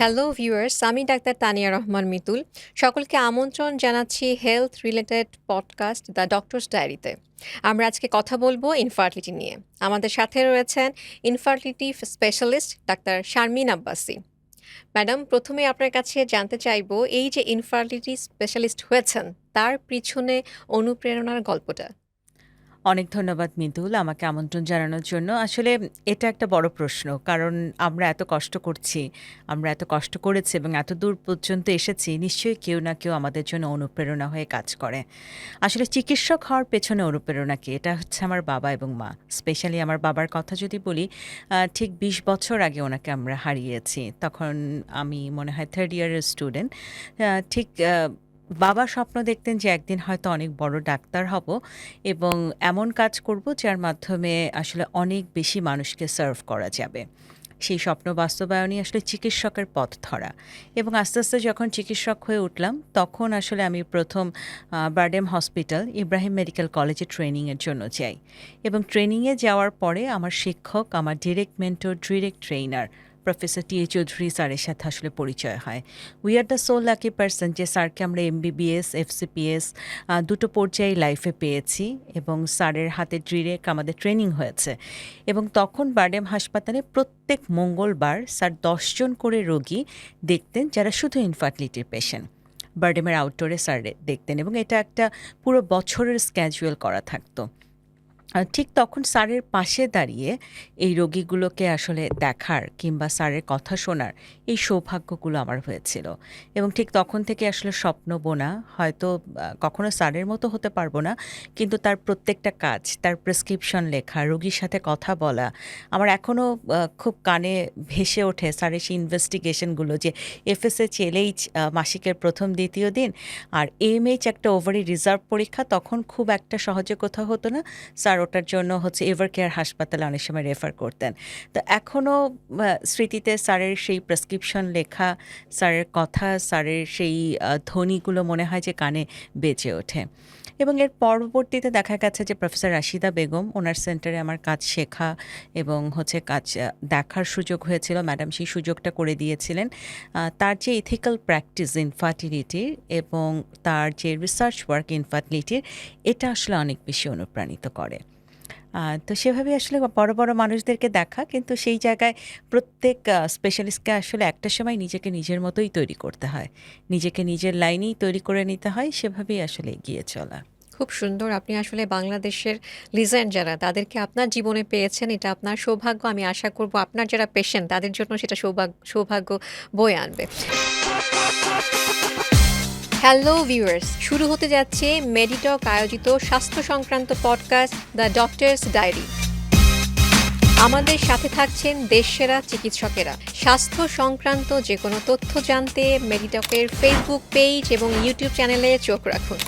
Hello viewers আমি ডাক্তার তানিয়া রহমান মিতুল। সকলকে আমন্ত্রণ জানাচ্ছি health related podcast the doctor's ডায়েরিতে আমরা আজকে কথা বলব ইনফার্টিলিটি নিয়ে। আমাদের সাথে রয়েছেন ইনফার্টিলিটি স্পেশালিস্ট ডাক্তার শারমিন আব্বাসি। ম্যাডাম, প্রথমে আপনার কাছে জানতে চাইব, এই যে ইনফার্টিলিটি স্পেশালিস্ট হয়েছেন, তার পিছনে অনুপ্রেরণার গল্পটা। অনেক ধন্যবাদ মিতুল আমাকে আমন্ত্রণ জানানোর জন্য। আসলে এটা একটা বড় প্রশ্ন, কারণ আমরা এত কষ্ট করছি, আমরা এত কষ্ট করেছি এবং এত দূর পর্যন্ত এসেছি, নিশ্চয়ই কেউ না কেউ আমাদের জন্য অনুপ্রেরণা হয়ে কাজ করে। আসলে চিকিৎসক হওয়ার পেছনে অনুপ্রেরণা কি? এটা হচ্ছে আমার বাবা এবং মা। স্পেশালি আমার বাবার কথা যদি বলি ঠিক বিশ বছর আগে ওনাকে আমরা হারিয়েছি। তখন আমি মনে হয় থার্ড ইয়ারের স্টুডেন্ট ঠিক বাবা স্বপ্ন দেখতেন যে একদিন হয়তো অনেক বড় ডাক্তার হব এবং এমন কাজ করব যার মাধ্যমে আসলে অনেক বেশি মানুষকে সার্ভ করা যাবে। সেই স্বপ্ন বাস্তবায়নই আসলে চিকিৎসকের পথ ধরা। এবং আস্তে আস্তে যখন চিকিৎসক হয়ে উঠলাম, তখন আসলে আমি প্রথম বার্ডেম হসপিটাল ইব্রাহিম মেডিকেল কলেজে ট্রেনিংয়ের জন্য যাই। এবং ট্রেনিংয়ে যাওয়ার পরে আমার শিক্ষক, আমার direct mentor direct trainer professor T A Chowdhury স্যারের সাথে আসলে পরিচয় হয়। We are the so lucky person যে স্যারকে আমরা এমবিবিএস এফসিপিএস দুটো পর্যায়ে লাইফে পেয়েছি এবং স্যারের হাতে ডিরেক্ট আমাদের ট্রেনিং হয়েছে। এবং তখন বার্ডেম হাসপাতালে প্রত্যেক মঙ্গলবার স্যার দশজন করে রোগী দেখতেন যারা শুধু ইনফার্টিলিটির পেশেন্ট বার্ডেমের আউটডোরে স্যার দেখতেন এবং এটা একটা পুরো বছরের স্ক্যাজুয়াল করা থাকতো। ঠিক তখন স্যারের পাশে দাঁড়িয়ে এই রোগীগুলোকে আসলে দেখার কিংবা স্যারের কথা শোনার এই সৌভাগ্যগুলো আমার হয়েছিল। এবং ঠিক তখন থেকে আসলে স্বপ্ন বোনা, হয়তো কখনো স্যারের মতো হতে পারব না, কিন্তু তার প্রত্যেকটা কাজ, তার প্রেসক্রিপশন লেখা, রোগীর সাথে কথা বলা, আমার এখনও খুব কানে ভেসে ওঠে স্যারের সেই ইনভেস্টিগেশনগুলো যে এফএসএচ এলএইচ মাসিকের প্রথম, দ্বিতীয় দিন, আর এমএইচ একটা ওভারি রিজার্ভ পরীক্ষা, তখন খুব একটা সহজে কোথাও হতো না। স্যার ওটার জন্য হচ্ছে এভার কেয়ার হাসপাতালে অনেক সময় রেফার করতেন। তো এখনও স্মৃতিতে স্যারের সেই প্রেসক্রিপশন লেখা, স্যারের কথা, স্যারের সেই ধ্বনিগুলো মনে হয় যে কানে বেঁচে ওঠে। এবং এর পরবর্তীতে দেখা গেছে যে প্রফেসর রাশিদা বেগম, ওনার সেন্টারে আমার কাজ শেখা এবং হচ্ছে কাজ দেখার সুযোগ হয়েছিল। ম্যাডাম সেই সুযোগটা করে দিয়েছিলেন। তার যে ইথিক্যাল প্র্যাকটিস ইনফার্টিলিটির এবং তার যে রিসার্চ ওয়ার্ক ইনফার্টিলিটির এটা আসলে অনেক বেশি অনুপ্রাণিত করে। তো সেভাবে আসলে বড় বড় মানুষদেরকে দেখা, কিন্তু সেই জায়গায় প্রত্যেক স্পেশালিস্টকে আসলে একটা সময় নিজেকে নিজের মতোই তৈরি করতে হয়। নিজেকে নিজের লাইনেই তৈরি করে নিতে হয়, সেভাবেই আসলে এগিয়ে চলা। খুব সুন্দর। আপনি আসলে বাংলাদেশের লিজেন্ড যারা, তাদেরকে আপনার জীবনে পেয়েছেন, এটা আপনার সৌভাগ্য। আমি আশা করব আপনার যারা পেশেন্ট তাদের জন্য সেটা সৌভাগ্য সৌভাগ্য বয়ে আনবে। হ্যালো ভিউয়ার্স শুরু হতে যাচ্ছে মেডিটক আয়োজিত স্বাস্থ্য সংক্রান্ত পডকাস্ট দ্য ডক্টরস ডায়েরি আমাদের সাথে থাকছেন দেশসেরা চিকিৎসকেরা। স্বাস্থ্য সংক্রান্ত যে কোনো তথ্য জানতে মেডিটকের ফেসবুক পেজ এবং ইউটিউব চ্যানেলে চোখ রাখুন।